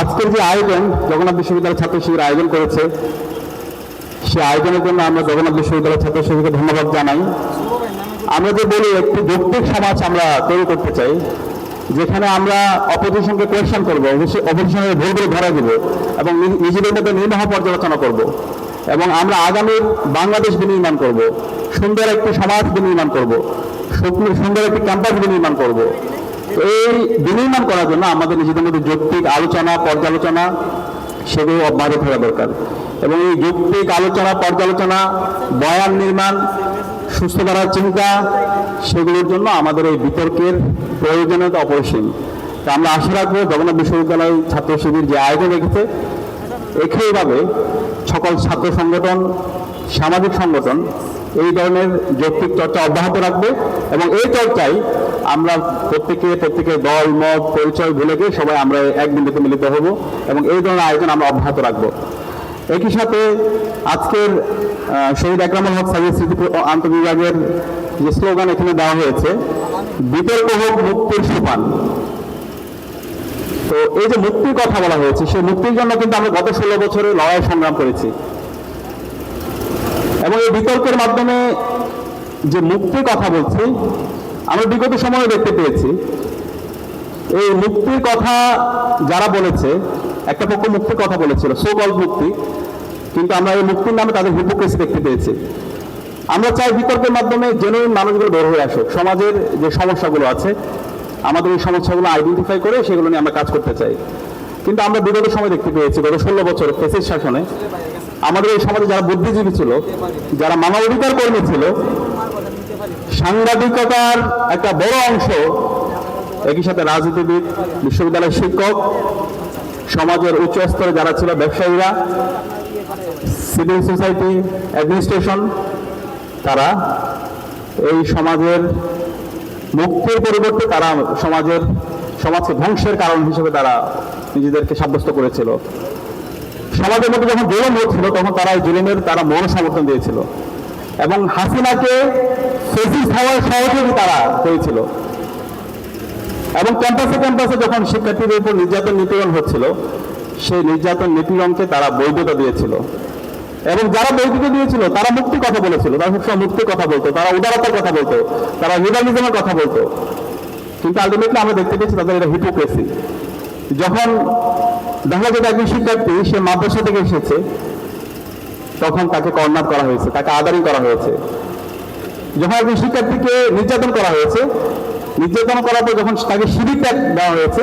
আজকের যে আয়োজন, জগন্নাথ বিশ্ববিদ্যালয় ছাত্র শিবির আয়োজন করেছে, সে আয়োজনের জন্য আমরা জগন্নাথ বিশ্ববিদ্যালয় ছাত্র শিবিরকে ধন্যবাদ জানাই। আমরা যে বলি, একটি যৌক্তিক সমাজ আমরা তৈরি করতে চাই, যেখানে আমরা অপোজিশনকে কোয়েশন করব অপোজিশনের ভুলগুলো ধরা দেবো, এবং নিজেদের মধ্যে নির্বাহ পর্যালোচনা করব, এবং আমরা আগামীর বাংলাদেশ বিনির্মাণ করব, সুন্দর একটি সমাজ বিনির্মাণ করব, সুন্দর একটি ক্যাম্পাস বিনির্মাণ করব। এই বিনির্মাণ করার জন্য আমাদের নিজেদের মধ্যে যৌক্তিক আলোচনা, পর্যালোচনা সেগুলো অব্যাহত থাকা দরকার। এবং এই যৌক্তিক আলোচনা, পর্যালোচনা, বয়ান নির্মাণ, সুস্থ করার চিন্তা, সেগুলোর জন্য আমাদের এই বিতর্কের প্রয়োজনীয়তা অপরিসীম। তা আমরা আশা রাখব জগন্নাথ বিশ্ববিদ্যালয় ছাত্র শিবির যে আয়োজন রেখেছে, একইভাবে সকল ছাত্র সংগঠন সামাজিক সংগঠন, এই ধরনের যৌক্তিক চর্চা অব্যাহত রাখবে এবং এই চর্চায় আমরা প্রত্যেকে প্রত্যেকের দল, মত, পরিচয় ভুলে গিয়ে সবাই আমরা এক বিন্দুতে মিলিত হব এবং এই ধরনের আয়োজন আমরা অব্যাহত রাখব। একই সাথে আজকের শহীদ একরামুল হক সাহিদ স্মৃতি আন্তবিভাগের যে স্লোগান এখানে দেওয়া হয়েছে, বিতর্ক হোক, মুক্তির সোপান। তো এই যে মুক্তির কথা বলা হয়েছে, সেই মুক্তির জন্য কিন্তু আমরা গত ষোলো বছরে লড়াই সংগ্রাম করেছি। এবং এই বিতর্কের মাধ্যমে যে মুক্তির কথা বলছি, আমরা বিগত সময়ে দেখতে পেয়েছি। এই মুক্তির কথা যারা বলেছে, একটা পক্ষ মুক্তির কথা বলেছিল সোকল মুক্তি, কিন্তু আমরা এই মুক্তির নামে তাদের হিপোক্রেসি দেখতে পেয়েছি। আমরা চাই বিতর্কের মাধ্যমে জেনুইন মানুষগুলো বের হয়ে আসুক, সমাজের যে সমস্যাগুলো আছে, আমাদের এই সমস্যাগুলো আইডেন্টিফাই করে সেগুলো নিয়ে আমরা কাজ করতে চাই। কিন্তু আমরা বিগত সময় দেখতে পেয়েছি, গত ষোলো বছর ফেসিস শাসনে আমাদের এই সমাজে যারা বুদ্ধিজীবী ছিল, যারা মানবাধিকার কর্মী ছিল, সাংবাদিকতার একটা বড় অংশ, একই সাথে রাজনীতিবিদ, বিশ্ববিদ্যালয়ের শিক্ষক, সমাজের উচ্চ স্তরে যারা ছিল ব্যবসায়ীরা, সিভিল সোসাইটি অ্যাডমিনিস্ট্রেশন, তারা এই সমাজের মুক্তির পরিবর্তে তারা সমাজের, সমাজকে ধ্বংসের কারণ হিসেবে তারা নিজেদেরকে সাব্যস্ত করেছিল। সমাজের মধ্যে যখন জুলুম হচ্ছিল, তখন তারা এই জুলুমের তারা মন সমর্থন দিয়েছিল। এবং হাসিনাকে ফেসিস হওয়ার সহযোগী তারা হয়েছিল এবং ক্যাম্পাসে ক্যাম্পাসে যখন শিক্ষার্থীদের উপর নির্যাতন নিপীড়ন হচ্ছিল, সেই নির্যাতন নিপীড়নকে তারা বৈধতা দিয়েছিল। এবং যারা বৈধতা দিয়েছিল, তারা মুক্তির কথা বলেছিল। তারা সবসময় মুক্তির কথা বলতো, তারা উদারতার কথা বলতো, তারা লিবারালিজমের কথা বলতো। কিন্তু আলটিমেটলি আমরা দেখতে পেয়েছি তাদের এটা হিপোক্রেসি যখন দেখা যায় একজন শিক্ষার্থী, সে মাদ্রাসা থেকে এসেছে। তখন তাকে কর্নার করা হয়েছে, তাকে আদারি করা হয়েছে। যখন একজন শিক্ষার্থীকে নির্যাতন করা হয়েছে, নির্যাতন করার পর যখন তাকে শিবির ত্যাগ দেওয়া হয়েছে,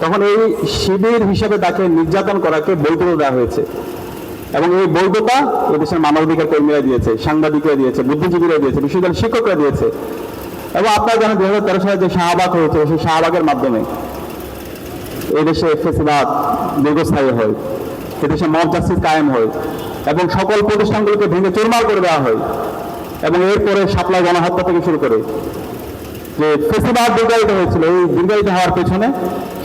তখন এই শিবির হিসেবে তাকে নির্যাতন করাকে বৈধতা দেওয়া হয়েছে। এবং এই বৈধতা এদেশের মানবাধিকার কর্মীরা দিয়েছে, সাংবাদিকরা দিয়েছে, বুদ্ধিজীবীরা দিয়েছে, বিশ্ববিদ্যালয়ের শিক্ষকরা দিয়েছে। এবং আপনারা জানেন, দুই হাজার তেরো সালে যে শাহবাগ হয়েছে সেই শাহবাগের মাধ্যমে এদেশে ফেসিবাদ দীর্ঘস্থায়ী হয়, এদেশে মব জাস্টিস কায়েম হয় এবং সকল প্রতিষ্ঠানগুলোকে ভেঙে চুরমার করে দেওয়া হয় এবং এরপরে সাপ্লাই গণহত্যা থেকে শুরু করে। যে ফেসিবাদ দীর্ঘায়িত হয়েছিল, এই দীর্ঘায়িত হওয়ার পেছনে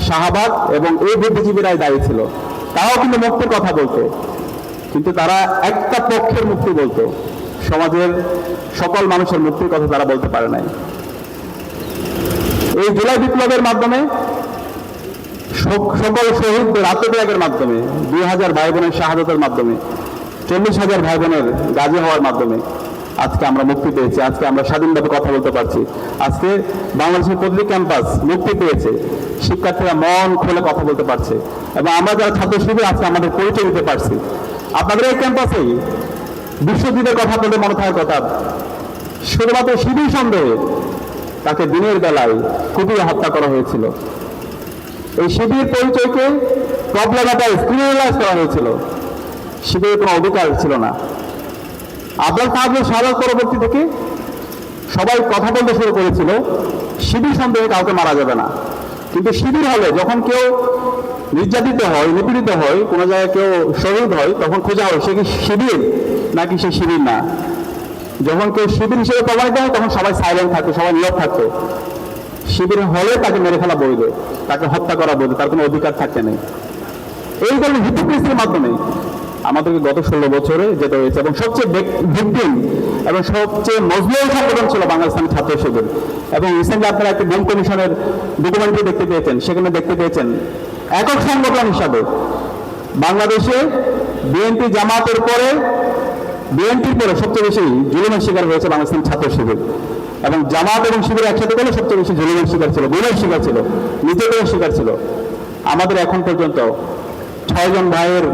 শাহবাগ এবং এই বুদ্ধিজীবীরাই দায়ী ছিল। তারাও কিন্তু মুক্তির কথা বলতো, কিন্তু তারা একটা পক্ষের মুক্তি বলতো, সমাজের সকল মানুষের মুক্তির কথা তারা বলতে পারে নাই। এই জুলাই বিপ্লবের মাধ্যমে সকল শহীদদের আত্মত্যাগের মাধ্যমে, দুই হাজার ভাই বোনের শাহাদতের মাধ্যমে, চল্লিশ হাজার ভাই বোনের গাজী হওয়ার মাধ্যমে আজকে আমরা মুক্তি পেয়েছি, আজকে আমরা স্বাধীনভাবে কথা বলতে পারছি। আজকে বাংলাদেশের প্রতিটি ক্যাম্পাস মুক্তি পেয়েছে, শিক্ষার্থীরা মন খুলে কথা বলতে পারছে এবং আমরা যারা ছাত্র শিবির আজকে আমাদের পরিচয় দিতে পারছি। আপনাদের এই ক্যাম্পাসেই বিশ্বজিতের কথা বলে মনে থাকার কথা, শুধুমাত্র শিবির সন্দেহে তাকে দিনের বেলায় কুপিয়ে হত্যা করা হয়েছিল। এই শিবির পরিচয়কে প্রবলেমাটাইজ ক্রিমিনালাইজ করা হয়েছিল। শিবিরের কোনো অধিকার ছিল না। আব্দুল কাদের সাহেব পরবর্তী থেকে সবাই কথা বলতে শুরু করেছিল, শিবির সন্দেহে কাউকে মারা যাবে না। কিন্তু শিবির হলে যখন কেউ নির্যাতিত হয়, নিপীড়িত হয়, কোনো জায়গায় কেউ শহীদ হয়, তখন খোঁজা হয় সে কি শিবির নাকি সে শিবির না। যখন কেউ শিবির হিসেবে প্রমাণিত হয়, তখন সবাই সাইলেন্ট থাকতো সবাই নীরব থাকতো শিবির হলে তাকে মেরে ফেলা বৈধ। তাকে হত্যা করা বৈধ, তার কোনো অধিকার থাকতে নেই। এই ধরনের হিপোক্রেসির মাধ্যমে আমাদেরকে গত ষোলো বছরে যেতে হয়েছে এবং সবচেয়ে ভিকটিম এবং সবচেয়ে মজবুত সংগঠন ছিল বাংলাদেশ ছাত্র শিবির। এবং রিসেন্টলি আপনারা একটি বোম কমিশনের ডকুমেন্টারি দেখতে পেয়েছেন, সেখানে দেখতে পেয়েছেন একক সংগঠন হিসাবে বাংলাদেশে বিএনপি জামাতের পরে, বিএনপির পরে সবচেয়ে বেশি জুলুমের শিকার হয়েছে বাংলাদেশ ছাত্র শিবির। এবং জামাত এবং শিবির একসাথে করলে সবচেয়ে বেশি জুলুমের শিকার ছিল গুণের শিকার ছিল, নিজেদের শিকার ছিল। আমাদের এখন পর্যন্ত ছয়জন ভাইয়ের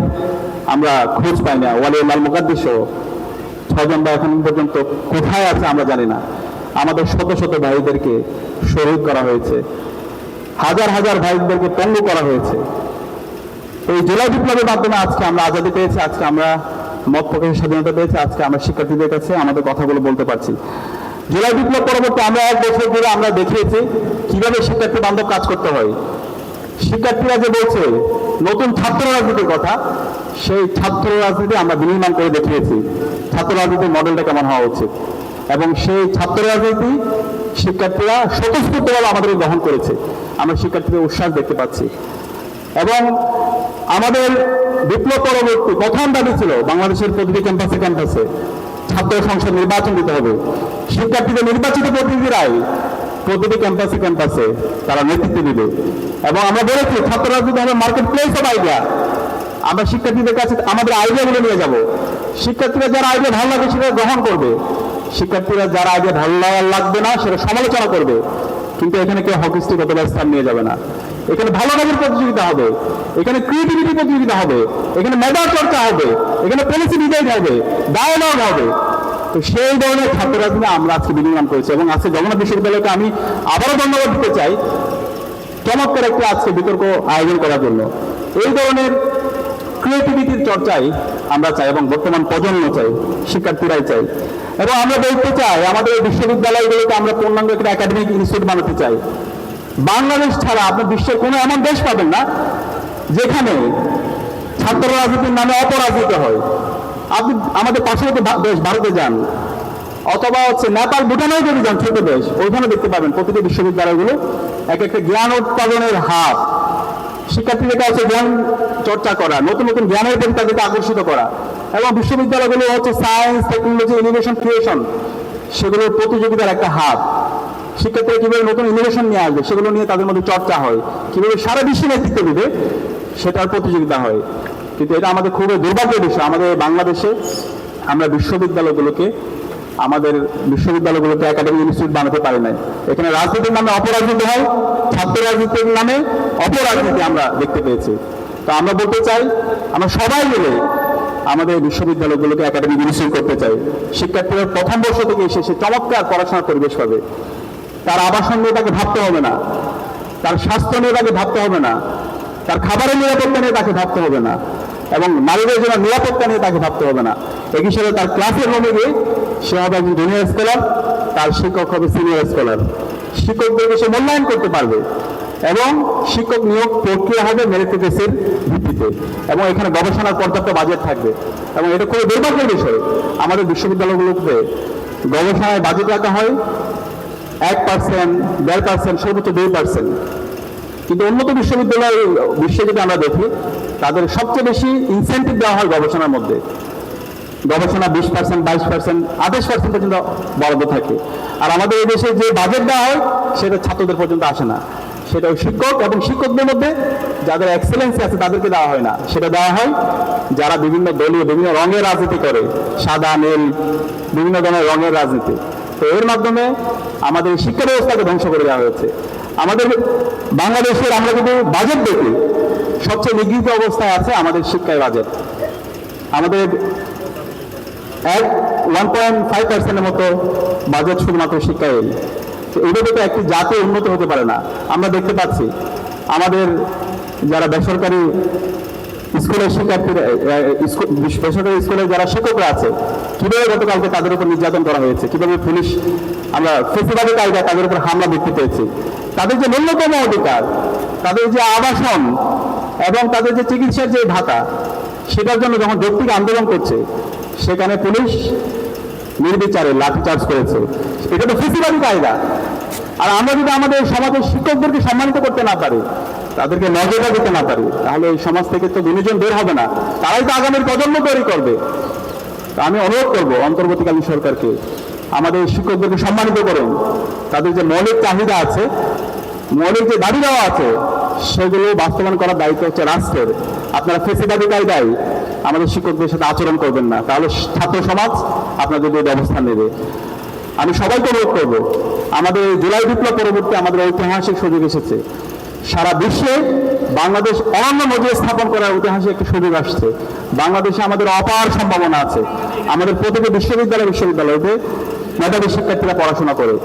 আমরা খোঁজ পাই না ওয়ালি লাল মুকাদ্দিস ছয়জন ভাই এখন পর্যন্ত কোথায় আছে আমরা জানি না। আমাদের শত শত ভাইদেরকে শহীদ করা হয়েছে। হাজার হাজার ভাইদেরকে পঙ্গু করা হয়েছে। এই জেলা বিপ্লবের মাধ্যমে আজকে আমরা আজাদি পেয়েছি, আজকে আমরা মত প্রকাশের স্বাধীনতা পেয়েছি, আজকে আমরা শিক্ষার্থীদের কাছে আমাদের কথাগুলো বলতে পারছি। জুলাই বিপ্লব পরবর্তী আমরা এক বছর ধরে আমরা দেখিয়েছি কীভাবে শিক্ষার্থী বান্ধব কাজ করতে হয়। শিক্ষার্থীরা যে বলছে, নতুন ছাত্র রাজনীতির কথা, সেই ছাত্র রাজনীতি আমরা বিনির্মাণ করে দেখিয়েছি। ছাত্র রাজনীতির মডেলটা কেমন হওয়া উচিত? এবং সেই ছাত্র রাজনীতি শিক্ষার্থীরা স্বতঃস্ফূর্তভাবে আমাদের গ্রহণ করেছে। আমরা শিক্ষার্থীদের উৎসাহ দেখতে পাচ্ছি। এবং আমাদের বিপ্লব পরবর্তী প্রথম দাবি ছিল বাংলাদেশের প্রতিটি ক্যাম্পাসে ক্যাম্পাসে ছাত্র সংসদ নির্বাচন দিতে হবে। শিক্ষার্থীদের নির্বাচিত প্রতিনিধিরাই প্রতিটি ক্যাম্পাসে ক্যাম্পাসে তারা নেতৃত্ব দিবে। এবং আমরা বলেছি ছাত্র রাজনীতি হবে মার্কেট প্লেস অফ আইডিয়া আমরা শিক্ষার্থীদের কাছে আমাদের আইডিয়াগুলো নিয়ে যাব। শিক্ষার্থীরা যারা আইডিয়া ভালো লাগে সেটা গ্রহণ করবে। শিক্ষার্থীরা যারা আইডিয়া ভালো লাগবে না সেটা সমালোচনা করবে। কিন্তু এখানে কেউ হকিস্টিক অথবা স্থান নিয়ে যাবে না। এখানে ভালো কাজের প্রতিযোগিতা হবে। এখানে ক্রিয়েটিভিটি প্রতিযোগিতা হবে। এখানে মেধা চর্চা হবে। এখানে পলিসি ডিজাইন হবে। ডায়ালগ হবে। তো সেই ধরনের ছাত্র রাজনীতি আমরা আজকে বিনির্মাণ করেছি এবং আজকে জগন্নাথ বিশ্ববিদ্যালয়কে আমি আবারও ধন্যবাদ দিতে চাই। চমৎকার একটি আজকে বিতর্ক আয়োজন করার জন্য। এই ধরনের ক্রিয়েটিভিটির চর্চাই আমরা চাই এবং বর্তমান প্রজন্ম চাই, শিক্ষার্থীরাই চাই। এবং আমরা বলতে চাই আমাদের এই বিশ্ববিদ্যালয়গুলোকে আমরা পূর্ণাঙ্গ একটা একাডেমিক ইনস্টিটিউট বানাতে চাই। বাংলাদেশ ছাড়া আপনি বিশ্বের কোনো এমন দেশ পাবেন না যেখানে ছাত্র রাজনীতির নামে অপরাজনীতি হয়। আপনি আমাদের ভা- দেশ, ভারতে যান। অথবা হচ্ছে নেপাল, ভুটানেও যদি যান, ছোট দেশ ওইখানে দেখতে পাবেন প্রতিটি বিশ্ববিদ্যালয়গুলো এক একটা জ্ঞান উৎপাদনের হাব শিক্ষার্থীদের কাছে জ্ঞান চর্চা করা, নতুন নতুন জ্ঞানের প্রতি তাদেরকে আকর্ষিত করা। এবং বিশ্ববিদ্যালয়গুলো হচ্ছে সায়েন্স টেকনোলজি ইনোভেশন ক্রিয়েশন সেগুলোর প্রতিযোগিতার একটা হাব শিক্ষার্থীরা কীভাবে নতুন ইনোভেশন নিয়ে আসবে, সেগুলো নিয়ে তাদের মধ্যে চর্চা হয়। কীভাবে সারা বিশ্বে নেতৃত্ব দিবে, সেটার প্রতিযোগিতা হয়। কিন্তু এটা আমাদের খুবই দুর্ভাগ্যের বিষয়। আমাদের বাংলাদেশে আমরা বিশ্ববিদ্যালয়গুলোকে, আমাদের বিশ্ববিদ্যালয়গুলোকে একাডেমিক ইনস্টিটিউট বানাতে পারি নাই। এখানে রাজনীতির নামে অপরাজনীতি হয়, ছাত্র রাজনীতির নামে অপরাজনীতি আমরা দেখতে পেয়েছি। তো আমরা বলতে চাই, আমরা সবাই মিলে আমাদের বিশ্ববিদ্যালয়গুলোকে একাডেমিক ইনস্টিটিউট করতে চাই। শিক্ষার্থীরা প্রথম বর্ষ থেকে এসে সে চমৎকার পড়াশোনার পরিবেশ পাবে। তার আবাসন নিয়ে তাকে ভাবতে হবে না। তার স্বাস্থ্য নিয়ে তাকে ভাবতে হবে না। তার খাবারের নিরাপত্তা নিয়ে তাকে ভাবতে হবে না। এবং নারীদের জন্য নিরাপত্তা নিয়ে তাকে ভাবতে হবে না। একই সাথে তার ক্লাসের রুমে গিয়ে সে হবে একজন জুনিয়র স্কলার তার শিক্ষক হবে সিনিয়র স্কলার শিক্ষকদেরকে সে মূল্যায়ন করতে পারবে এবং শিক্ষক নিয়োগ প্রক্রিয়া হবে মেরিটেসের ভিত্তিতে এবং এখানে গবেষণার পর্যাপ্ত বাজেট থাকবে। এবং এটা খুবই দুর্ভাগ্যের বিষয়। আমাদের বিশ্ববিদ্যালয়গুলোতে গবেষণায় বাজেট রাখা হয়। এক পার্সেন্ট দেড় পার্সেন্ট সর্বোচ্চ দুই পার্সেন্ট কিন্তু উন্নত বিশ্ববিদ্যালয় বিশ্বে যদি আমরা দেখি, তাদের সবচেয়ে বেশি ইনসেন্টিভ দেওয়া হয় গবেষণার মধ্যে। গবেষণা বিশ পার্সেন্ট বাইশ পার্সেন্ট আঠাশ পার্সেন্ট পর্যন্ত বরাদ্দ থাকে। আর আমাদের এই দেশে যে বাজেট দেওয়া হয়, সেটা ছাত্রদের পর্যন্ত আসে না। সেটা শিক্ষক এবং শিক্ষকদের মধ্যে যাদের এক্সেলেন্সি আছে, তাদেরকে দেওয়া হয় না। সেটা দেওয়া হয় যারা বিভিন্ন দলীয়, বিভিন্ন রঙের রাজনীতি করে। সাদা, নীল, বিভিন্ন ধরনের রঙের রাজনীতি। তো এর মাধ্যমে আমাদের শিক্ষা ব্যবস্থাকে ধ্বংস করে দেওয়া হয়েছে। আমাদের বাংলাদেশের আমরা যদি বাজেট দেখি, সবচেয়ে নিগৃহীত অবস্থায় আছে আমাদের শিক্ষায় বাজেট। আমাদের এক ওয়ান পয়েন্ট ফাইভ পার্সেন্টের মতো বাজেট শুধুমাত্র শিক্ষায় এইভাবে তো একটি জাতি উন্নত হতে পারে না। আমরা দেখতে পাচ্ছি, আমাদের যারা বেসরকারি স্কুলের এ, বেসরকারি স্কুলের যারা শিক্ষকরা আছে কীভাবে গতকালকে তাদের উপর নির্যাতন করা হয়েছে? কীভাবে পুলিশ আমরা ফেসিবাদী কায়দা তাদের উপর হামলা দেখতে পেয়েছি? তাদের যে ন্যূনতম অধিকার তাদের যে আবাসন এবং তাদের যে চিকিৎসার যে ভাতা সেটার জন্য যখন ব্যক্তিকে আন্দোলন করছে সেখানে পুলিশ নির্বিচারে লাঠিচার্জ করেছে। এটা তো ফেসিবাদী কায়দা। আর আমরা যদি আমাদের সমাজের শিক্ষকদেরকে সম্মানিত করতে না পারি তাদেরকে মর্যাদা দিতে না পারি তাহলে এই সমাজ থেকে তো দুজন বের হবে না। তারাই তো আগামীর প্রজন্ম তৈরি করবে। তা আমি অনুরোধ করব অন্তর্বর্তীকালীন সরকারকে, আমাদের শিক্ষকদেরকে সম্মানিত করুন। তাদের যে মৌলিক চাহিদা আছে, মৌলিক যে দাবি দেওয়া আছে, সেগুলো বাস্তবায়ন করার দায়িত্ব হচ্ছে রাষ্ট্রের। আপনারা ফেসিবাদী কায়দায় আমাদের শিক্ষকদের সাথে আচরণ করবেন না। তাহলে ছাত্র সমাজ আপনাদের বিরুদ্ধে অবস্থান নেবে। আমি সবাইকে অনুরোধ করব, আমাদের জুলাই বিপ্লব পরবর্তী আমাদের ঐতিহাসিক সুযোগ এসেছে। সারা বিশ্বে বাংলাদেশ অনন্য নজির স্থাপন করার ঐতিহাসিক একটি সুযোগ আসছে। বাংলাদেশে আমাদের অপার সম্ভাবনা আছে। আমাদের প্রতিটি বিশ্ববিদ্যালয় বিশ্ববিদ্যালয়তে মেধাবী শিক্ষার্থীরা পড়াশোনা করে।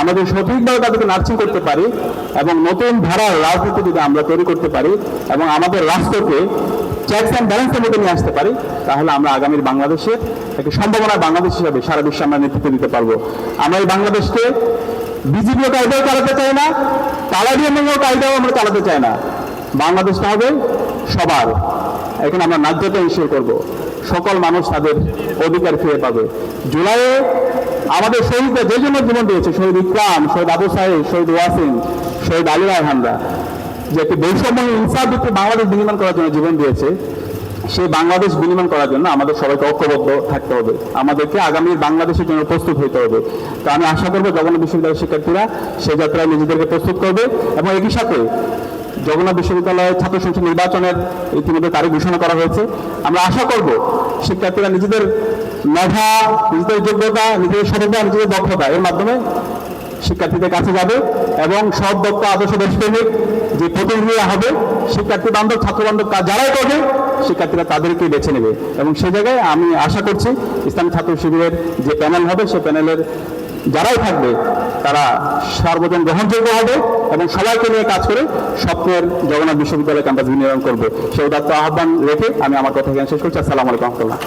আমাদের সঠিকভাবে তাদেরকে নার্সিং করতে পারি এবং নতুন ধারার রাজনীতি যদি আমরা তৈরি করতে পারি এবং আমাদের রাষ্ট্রকে চেকস অ্যান্ড ব্যালেন্সের মধ্যে নিয়ে আসতে পারি, তাহলে আমরা আগামীর বাংলাদেশের একটি সম্ভাবনা বাংলাদেশ হিসাবে সারা বিশ্বে আমরা নেতৃত্ব দিতে পারব। আমরা এই বাংলাদেশকে বিজেপিও কায়দাও চালাতে চাই না তালাডিয়ামেও কায়দাও আমরা চালাতে চাই না। বাংলাদেশটা হবে সবার। এখানে আমরা ন্যায্যতা ইস্যু করব। সকল মানুষ তাদের অধিকার ফিরে পাবে। জুলাইয়ে আমাদের শহীদরা যে জন্য জীবন দিয়েছে, শহীদ ইকরাম, শহীদ আবু সাহেব শহীদ ওয়াসিম, শহীদ আলী রায়হানরা যে একটি বৈষম্য ইনসাফ ভিত্তিক বাংলাদেশ নির্মাণ করার জন্য জীবন দিয়েছে সেই বাংলাদেশ বিনির্মাণ করার জন্য আমাদের সবাইকে ঐক্যবদ্ধ থাকতে হবে। আমাদেরকে আগামী বাংলাদেশের জন্য প্রস্তুত হতে হবে। তো আমি আশা করব জগন্নাথ বিশ্ববিদ্যালয়ের শিক্ষার্থীরা সেই যাত্রায় নিজেদেরকে প্রস্তুত করবে এবং একই সাথে জগন্নাথ বিশ্ববিদ্যালয়ের ছাত্র সংসদ নির্বাচনের ইতিমধ্যে তারিখ ঘোষণা করা হয়েছে। আমরা আশা করব শিক্ষার্থীরা নিজেদের মেধা, নিজেদের যোগ্যতা, নিজেদের সততা নিজেদের দক্ষতা এর মাধ্যমে শিক্ষার্থীদের কাছে যাবে এবং সব দক্ষ, আদর্শ দেশপ্রেমিক যে প্রতিনিধিরা হবে, শিক্ষার্থী বান্ধব, ছাত্র বান্ধব যারাই করবে, শিক্ষার্থীরা তাদেরকে বেছে নেবে। এবং সে জায়গায় আমি আশা করছি ইসলামী ছাত্র শিবিরের যে প্যানেল হবে, সে প্যানেলের যারাই থাকবে, তারা সর্বজন গ্রহণযোগ্য হবে এবং সবাইকে নিয়ে কাজ করে স্বপ্নের জগন্নাথ বিশ্ববিদ্যালয় ক্যাম্পাস বিনিয়োগ করবে। সেই উদাত্ত আহ্বান রেখে আমি আমার কথা শেষ করছি। আসসালামু আলাইকুম রহমতুল্লাহ।